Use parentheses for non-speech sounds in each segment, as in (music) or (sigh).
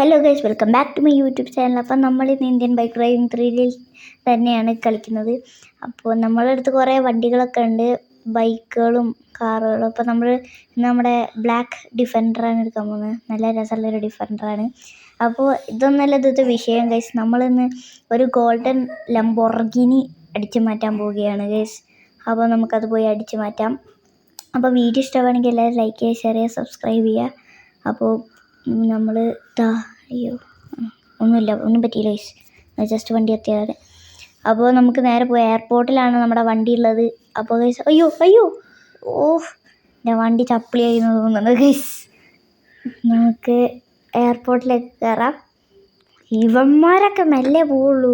Hello guys welcome back to my YouTube channel അപ്പം നമ്മൾ ഇന്ന് ഇന്ത്യൻ ബൈക്ക് ഡ്രൈവിംഗ് ത്രീഡിൽ തന്നെയാണ് കളിക്കുന്നത്. അപ്പോൾ നമ്മളെ അടുത്ത് കുറേ വണ്ടികളൊക്കെ ഉണ്ട്. ബൈക്കുകളും കാറുകളും. അപ്പോൾ നമ്മൾ നമ്മുടെ ബ്ലാക്ക് ഡിഫൻഡറാണ് എടുക്കാൻ പോകുന്നത്. നല്ല രസമുള്ളൊരു ഡിഫൻഡറാണ് അപ്പോൾ ഇതൊന്നല്ല ഇന്നത്തെ വിഷയം ഗൈസ് നമ്മളിന്ന് ഒരു ഗോൾഡൻ ലംബോർഗിനി അടിച്ചു മാറ്റാൻ പോവുകയാണ് ഗൈസ് അപ്പോൾ നമുക്കത് പോയി അടിച്ചു മാറ്റാം. അപ്പോൾ വീഡിയോ ഇഷ്ടമാണെങ്കിൽ എല്ലാവരും ലൈക്ക് ചെയ്യുക ഷെയർ ചെയ്യുക സബ്സ്ക്രൈബ് ചെയ്യുക. അപ്പോൾ നമ്മൾ ദാ അയ്യോ ഒന്നുമില്ല ഒന്നും പറ്റിയില്ല ഗൈസ് ജസ്റ്റ് വണ്ടി എത്തിയത് അപ്പോൾ നമുക്ക് നേരെ പോയി എയർപോർട്ടിലാണ് നമ്മുടെ വണ്ടി ഉള്ളത്. അപ്പോൾ ഗൈസ് അയ്യോ അയ്യോ. ഓ എന്റെ വണ്ടി ചപ്പിളി ആയി തോന്നുന്നത് ഗൈസ് നമുക്ക് എയർപോർട്ടിലേക്ക് കയറാം ഇവന്മാരൊക്കെ മെല്ലെ പോവുള്ളൂ.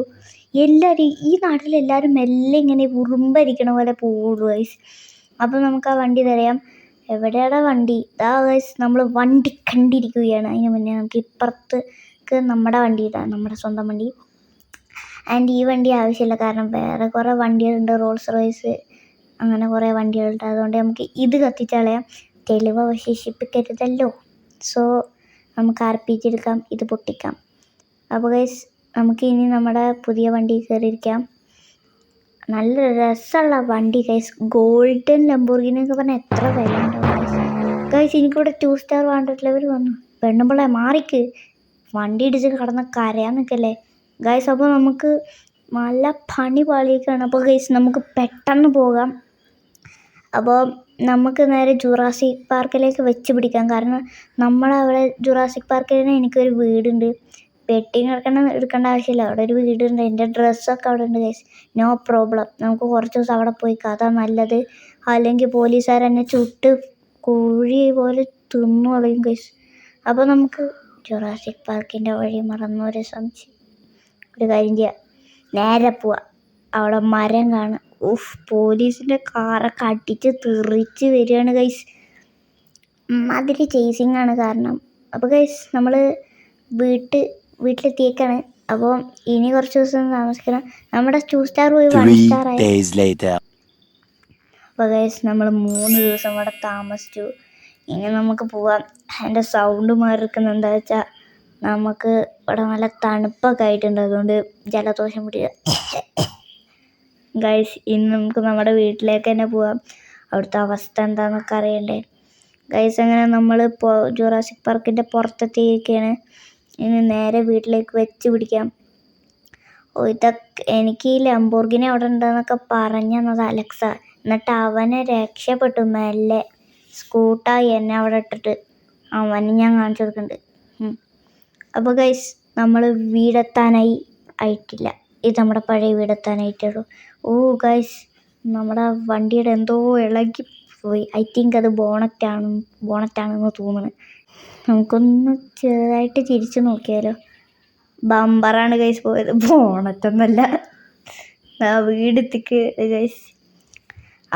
എല്ലാവരും ഈ നാട്ടിലെല്ലാവരും മെല്ലെ ഇങ്ങനെ ഉറുമ്പരിക്കണ പോലെ പോവുള്ളൂ ഗൈസ് അപ്പോൾ നമുക്ക് ആ വണ്ടി തരാം എവിടെയാടാ വണ്ടി? ഇതാ ഗൈസ് നമ്മൾ വണ്ടി കണ്ടിരിക്കുകയാണ്. അതിന് മുന്നേ നമുക്ക് ഇപ്പുറത്തേക്ക് നമ്മുടെ വണ്ടി ഇതാണ് നമ്മുടെ സ്വന്തം വണ്ടി. ആൻഡ് ഈ വണ്ടി ആവശ്യമില്ല കാരണം വേറെ കുറേ വണ്ടികളുണ്ട് റോൾസ് റോയ്സ് അങ്ങനെ കുറേ വണ്ടികളുണ്ട്. അതുകൊണ്ട് നമുക്ക് ഇത് കത്തിച്ചളയാം തെളിവ് അവശേഷിപ്പിക്കരുതല്ലോ. സോ നമുക്ക് ആർ ഇത് പൊട്ടിക്കാം. അപ്പോൾ ഗൈസ് നമുക്ക് ഇനി നമ്മുടെ പുതിയ വണ്ടി കയറിയിരിക്കാം. നല്ല രസമുള്ള വണ്ടി ഗൈസ് ഗോൾഡൻ ലംബോർഗിനി എന്നൊക്കെ പറഞ്ഞാൽ എത്ര വില ഗൈസ് എനിക്കിവിടെ ടു സ്റ്റാർ വേണ്ടിട്ടുള്ളവർ വന്നു. പെണ്ണുമ്പിള്ളെ മാറിക്ക്. വണ്ടി ഇടിച്ച് കിടന്ന് കരയാൻ നിൽക്കല്ലേ ഗൈസ് അപ്പോൾ നമുക്ക് നല്ല പണി പാളിയൊക്കെയാണ്. അപ്പോൾ ഗൈസ് നമുക്ക് പെട്ടെന്ന് പോകാം. അപ്പോൾ നമുക്ക് നേരെ ജുറാസിക് പാർക്കിലേക്ക് വെച്ച് പിടിക്കാം. കാരണം നമ്മളവിടെ ജുറാസിക് പാർക്കിൽ തന്നെ എനിക്കൊരു വീടുണ്ട്. വെട്ടിങ് എടുക്കണ എടുക്കേണ്ട ആവശ്യമില്ല. അവിടെ ഒരു വീടുണ്ട്. എന്റെ ഡ്രസ്സൊക്കെ അവിടെ ഉണ്ട് ഗൈസ് നോ പ്രോബ്ലം നമുക്ക് കുറച്ച് ദിവസം അവിടെ പോയി. കഥ നല്ലത്. അല്ലെങ്കിൽ പോലീസുകാർ എന്നെ ചുട്ട് കുഴി പോലെ തിന്നു കളയും ഗൈസ് അപ്പോൾ നമുക്ക് ജൊറാസിക് പാർക്കിന്റെ വഴി മറന്നൊരു സംശയം. ഒരു കാര്യം ചെയ്യാം. നേരെ പോവാം. അവിടെ മരം കാണാം. ഉഫ് പോലീസിന്റെ കാറൊക്കെ അടിച്ച് തെറിച്ച് വരികയാണ് ഗൈസ് അതിൽ ചേസിങ് ആണ് കാരണം. അപ്പോൾ ഗൈസ് നമ്മൾ വീട്ട് വീട്ടിലെത്തിയേക്കാണ്. അപ്പോൾ ഇനി കുറച്ച് ദിവസം താമസിക്കണം. നമ്മുടെ ടു സ്റ്റാർ പോയി വൺ സ്റ്റാർ ആയി. അപ്പോൾ നമ്മൾ മൂന്ന് ദിവസം അവിടെ താമസിച്ചു. ഇനി നമുക്ക് പോവാം. എന്റെ സൗണ്ട് മാറിയിരിക്കുന്നത് എന്താ വെച്ചാൽ നമുക്ക് ഇവിടെ നല്ല തണുപ്പൊക്കെ ആയിട്ടുണ്ട്. അതുകൊണ്ട് ജലദോഷം പിടിക്കുക ഗൈസ് (coughs) ഇന്ന് നമുക്ക് നമ്മുടെ വീട്ടിലേക്ക് തന്നെ പോവാം. അവിടുത്തെ അവസ്ഥ എന്താണെന്നൊക്കെ അറിയണ്ടേ. ഗൈസ് അങ്ങനെ നമ്മൾ ഇപ്പോൾ ജുറാസിക് പാർക്കിന്റെ പുറത്തെത്തിയിരിക്കുകയാണ് ഇനി നേരെ വീട്ടിലേക്ക് വെച്ച് പിടിക്കാം. ഓ ഇതൊക്കെ എനിക്ക് ഈ ലംബോർഗിനി അവിടെ ഉണ്ടെന്നൊക്കെ പറഞ്ഞു തന്നത് അലക്സ എന്നിട്ട് അവനെ രക്ഷപ്പെട്ടു മെല്ലെ. സ്കൂട്ടായി എന്നെ അവിടെ ഇട്ടിട്ട് അവനെ ഞാൻ കാണിച്ചു കൊടുക്കുന്നുണ്ട്. അപ്പോൾ ഗൈസ് നമ്മൾ വീടെത്താനായി ആയിട്ടില്ല. ഇത് നമ്മുടെ പഴയ വീടെത്താനായിട്ടുള്ളൂ ഓ ഗൈസ് നമ്മുടെ വണ്ടിയുടെ എന്തോ ഇളകി പോയി. ഐ തിങ്ക് അത് ബോണറ്റാണ് ബോണറ്റാണെന്ന് തോന്നുന്നു. നമുക്കൊന്ന് ചെറുതായിട്ട് തിരിച്ചു നോക്കിയാലോ. ബമ്പറാണ് ഗൈസ് പോയത്. ബോണറ്റൊന്നല്ല ആ വീടെത്തിക്ക് ഗൈസ്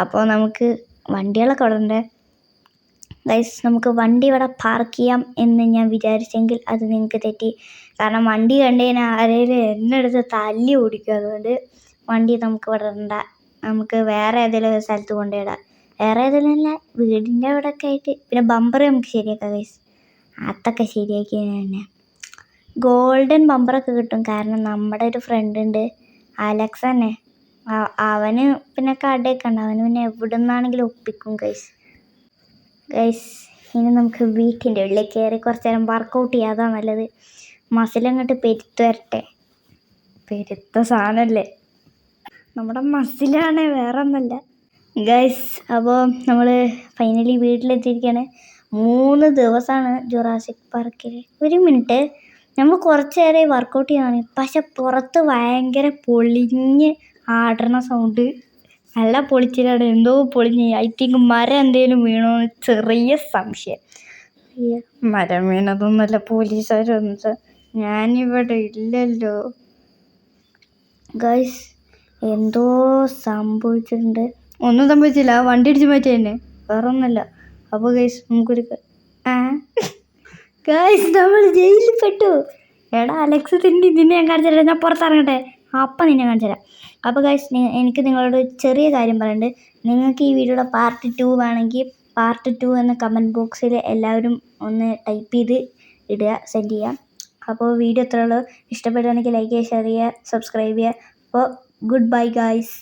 അപ്പോൾ നമുക്ക് വണ്ടികളൊക്കെ അവിടെ ഉണ്ട് ഗൈസ് നമുക്ക് വണ്ടി ഇവിടെ പാർക്ക് ചെയ്യാം എന്ന് ഞാൻ വിചാരിച്ചെങ്കിൽ അത് നിങ്ങൾക്ക് തെറ്റി. കാരണം വണ്ടി കണ്ടു കഴിഞ്ഞാൽ ആരെങ്കിലും എന്നെ എടുത്ത് തല്ലി ഓടിക്കും. അതുകൊണ്ട് വണ്ടി നമുക്ക് ഇവിടെ ഇടണ്ട. നമുക്ക് വേറെ ഏതെങ്കിലും ഒരു സ്ഥലത്ത് കൊണ്ടുപോയിടാം വേറെ ഏതെങ്കിലും അല്ല വീടിന്റെ അവിടെ ഒക്കെ ആയിട്ട്. പിന്നെ ബമ്പർ നമുക്ക് ശരിയാക്കാം ഗൈസ് അതൊക്കെ ശരിയാക്കി തന്നെ. ഗോൾഡൻ ബമ്പറൊക്കെ കിട്ടും. കാരണം നമ്മുടെ ഒരു ഫ്രണ്ട് ഉണ്ട്. അലക്സ് തന്നെ. അവന് പിന്നെ കടയൊക്കെ അവന് പിന്നെ എവിടെ നിന്നാണെങ്കിലും ഒപ്പിക്കും ഗൈസ് ഗൈസ് ഇനി നമുക്ക് വീട്ടിന്റെ ഉള്ളിൽ കയറി കുറച്ച് നേരം വർക്കൗട്ട് ചെയ്യാതാണ് നല്ലത്. മസിൽ അങ്ങോട്ട് പെരുത്ത് വരട്ടെ. പെരുത്ത സാധനമല്ലേ? നമ്മുടെ മസിലാണ് വേറെ ഒന്നല്ല ഗൈസ് അപ്പോൾ നമ്മൾ ഫൈനലി വീട്ടിലെത്തിയിരിക്കുകയാണ്. മൂന്ന് ദിവസമാണ് ജുറാസിക് പാർക്കിൽ ഒരു മിനിറ്റ് നമ്മൾ കുറച്ച് നേരമായി വർക്കൗട്ട് ചെയ്യാണ്. പക്ഷെ പുറത്ത് ഭയങ്കര പൊളിഞ്ഞ് ആടണ സൗണ്ട് നല്ല പൊളിച്ചിലാണ് എന്തോ പൊളിഞ്ഞ്. ഐ തിങ്ക് മരം എന്തെങ്കിലും വീണോ എന്ന് ചെറിയ സംശയം. മരം വീണതൊന്നുമല്ല പോലീസുകാരൊന്നും ഞാനിവിടെ ഇല്ലല്ലോ. ഗൈസ് എന്തോ സംഭവിച്ചിട്ടുണ്ട്. ഒന്നും സംഭവിച്ചില്ല. വണ്ടി ഇടിച്ച് മാറ്റി തന്നെ വേറെ അപ്പോൾ ഗൈസ് നമുക്കൊരു ഗൈസ് നമ്മൾ ജയിലിൽ പെട്ടു എടാ അലക്സ് തിന്നി നിന്നെ ഞാൻ കാണിച്ചു തരാം. ഞാൻ പുറത്തിറങ്ങട്ടെ. അപ്പം നിന്നെ കാണിച്ചു തരാം. അപ്പോൾ ഗൈസ് എനിക്ക് നിങ്ങളോട് ചെറിയ കാര്യം പറയുന്നുണ്ട് നിങ്ങൾക്ക് ഈ വീഡിയോയുടെ പാർട്ട് ടു വേണമെങ്കിൽ പാർട്ട് ടു എന്ന കമന്റ് ബോക്സിൽ എല്ലാവരും ഒന്ന് ടൈപ്പ് ചെയ്ത് ഇടുക സെൻഡ് ചെയ്യാം അപ്പോൾ വീഡിയോ ഇത്രയുള്ളൂ ഇഷ്ടപ്പെടുകയാണെങ്കിൽ ലൈക്ക് ചെയ്യുക ഷെയർ ചെയ്യുക സബ്സ്ക്രൈബ് ചെയ്യുക. അപ്പോൾ ഗുഡ് ബൈ ഗായ്സ്